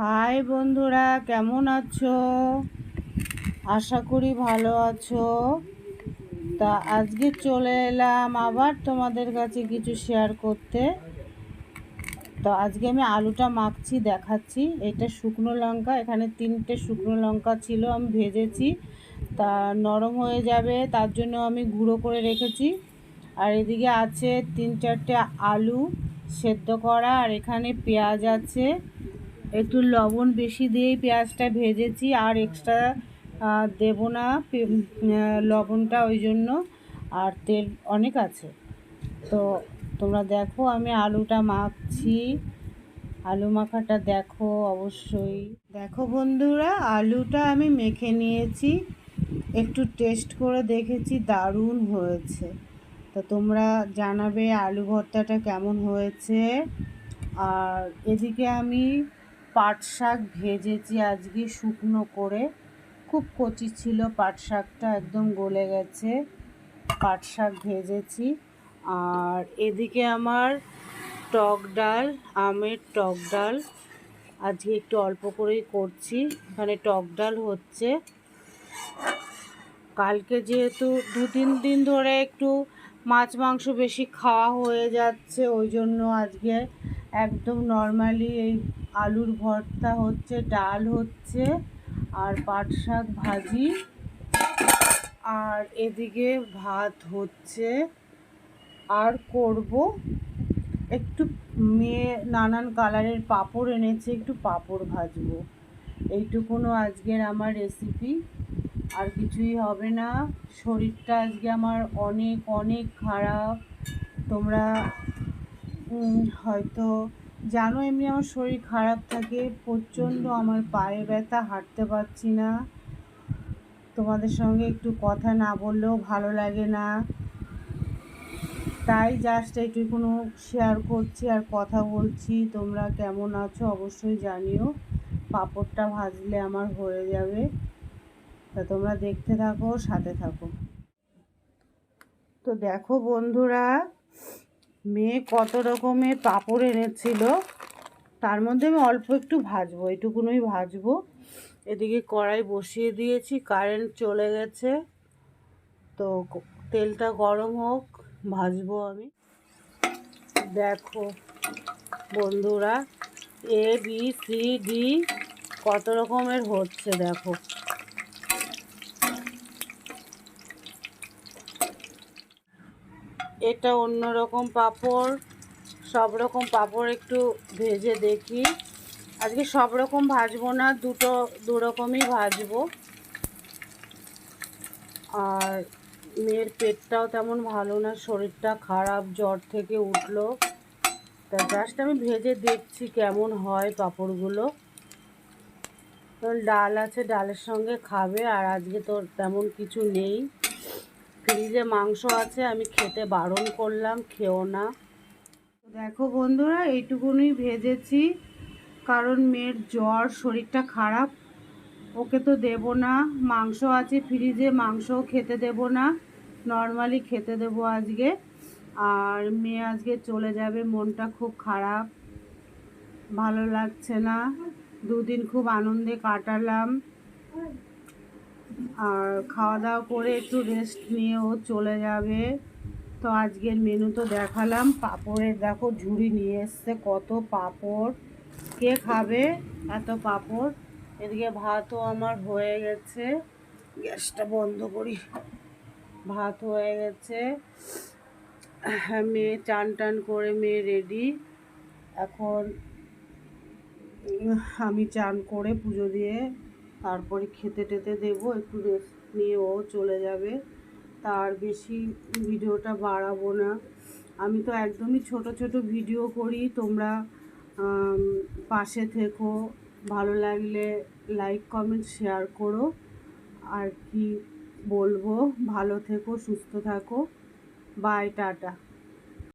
High বন্ধুরা, কেমন আছো? আশা করি ভালো আছো। তা আজকে চলে এলাম আবার তোমাদের কাছে কিছু শেয়ার করতে। তো আজকে আমি আলুটা মাখছি, দেখাচ্ছি। এটা শুকনো লঙ্কা, এখানে তিনটে শুকনো লঙ্কা ছিল, আমি ভেজেছি। তা নরম হয়ে যাবে, তার জন্য আমি গুঁড়ো করে রেখেছি। আর এদিকে আছে তিন চারটে আলু সেদ্ধ করা, আর এখানে পেঁয়াজ আছে। একটু লবণ বেশি দিয়েই পেঁয়াজটা ভেজেছি, আর এক্সট্রা দেব না লবণটা ওই জন্য, আর তেল অনেক আছে। তো তোমরা দেখো আমি আলুটা মাখছি। আলু মাখাটা দেখো অবশ্যই। দেখো বন্ধুরা, আলুটা আমি মেখে নিয়েছি। একটু টেস্ট করে দেখেছি, দারুণ হয়েছে। তো তোমরা জানাবে আলু ভর্তাটা কেমন হয়েছে। আর এদিকে আমি পাট শাক ভেজেছি আজকে শুকনো করে। খুব কচি ছিল পাট শাকটা একদম গলে গেছে। পাট শাক ভেজেছি। আর এদিকে আমার টক ডাল, আমের টক ডাল। আজকে একটু অল্প করেই করছি, এখানে টক ডাল হচ্ছে। কালকে যেহেতু দু তিন দিন ধরে একটু মাছ মাংস বেশি খাওয়া হয়ে যাচ্ছে, ওই জন্য আজকে একদম নর্মালি এই আলুর ভর্তা হচ্ছে, ডাল হচ্ছে আর পাট শাক ভাজি। আর এদিকে ভাত হচ্ছে। আর করব একটু মেয়ে নানান কালারের পাঁপড় এনেছে, একটু পাঁপড় ভাজবো। এইটুকুনো আজকের আমার রেসিপি আর কিছুই হবে না। শরীরটা আজকে আমার অনেক অনেক খারাপ। তোমরা হয়তো জানো, এমনি আমার শরীর খারাপ থাকে, প্রচণ্ড আমার পায়ে ব্যথা, হাঁটতে পারছি না। তোমাদের সঙ্গে একটু কথা না বললেও ভালো লাগে না। তাই জাস্ট এইটুকুনো শেয়ার করছি আর কথা বলছি। তোমরা কেমন আছো অবশ্যই জানিও। পাঁপড়টা ভাজলে আমার হয়ে যাবে। তা তোমরা দেখতে থাকো, সাথে থাকো। তো দেখো বন্ধুরা মেয়ে কত রকমের পাঁপড় এনেছিল। তার মধ্যে আমি অল্প একটু ভাজবো, এটুকুনই ভাজবো। এদিকে কড়াই বসিয়ে দিয়েছি, কারেন্ট চলে গেছে। তো তেলটা গরম হোক, ভাজবো আমি। দেখো বন্ধুরা এ বি সি ডি কত রকমের হচ্ছে দেখো। এটা অন্য রকম পাঁপড় সব রকম পাঁপড় একটু ভেজে দেখি। আজকে সব রকম ভাজবো না, দুটো দু রকমই ভাজবো। আর মেয়ের পেটটাও তেমন ভালো না, শরীরটা খারাপ, জ্বর থেকে উঠল। তা জাস্ট আমি ভেজে দেখছি কেমন হয় পাঁপড়গুলো। ডাল আছে, ডালের সঙ্গে খাবে, আর আজকে তো তেমন কিছু নেই। ফ্রিজে মাংস আছে, আমি খেতে বারণ করলাম, খেও না। দেখো বন্ধুরা, এইটুকুনি ভেজেছি, কারণ মেয়ের জ্বর, শরীরটা খারাপ। ওকে তো দেব না, মাংস আছে ফ্রিজে, মাংসও খেতে দেব না, নর্মালি খেতে দেব আজকে। আর মেয়ে আজকে চলে যাবে, মনটা খুব খারাপ, ভালো লাগছে না। দুদিন খুব আনন্দে কাটালাম। আর খাওয়া দাওয়া করে একটু রেস্ট নিয়ে ও চলে যাবে। তো আজকের মেনু তো দেখালাম। পাঁপড়ের দেখো ঝুড়ি নিয়ে এসছে কত পাঁপড়। কে খাবে? এত পাঁপড়। এদিকে ভাতও আমার হয়ে গেছে। গ্যাসটা বন্ধ করি। ভাত হয়ে গেছে। হ্যাঁ, মেয়ে চান টান করে মেয়ে রেডি এখন আমি চান করে পুজো দিয়ে তারপরে খেতে টেতে দেবো, একটু রেস্ট নিয়ে ও চলে যাবে। তার বেশি ভিডিওটা বাড়াবো না। আমি তো একদমই ছোট ছোট ভিডিও করি। তোমরা পাশে থেকো। ভালো লাগলে লাইক কমেন্ট শেয়ার করো। আর কি বলব? ভালো থেকো, সুস্থ থাকো। Bye tata.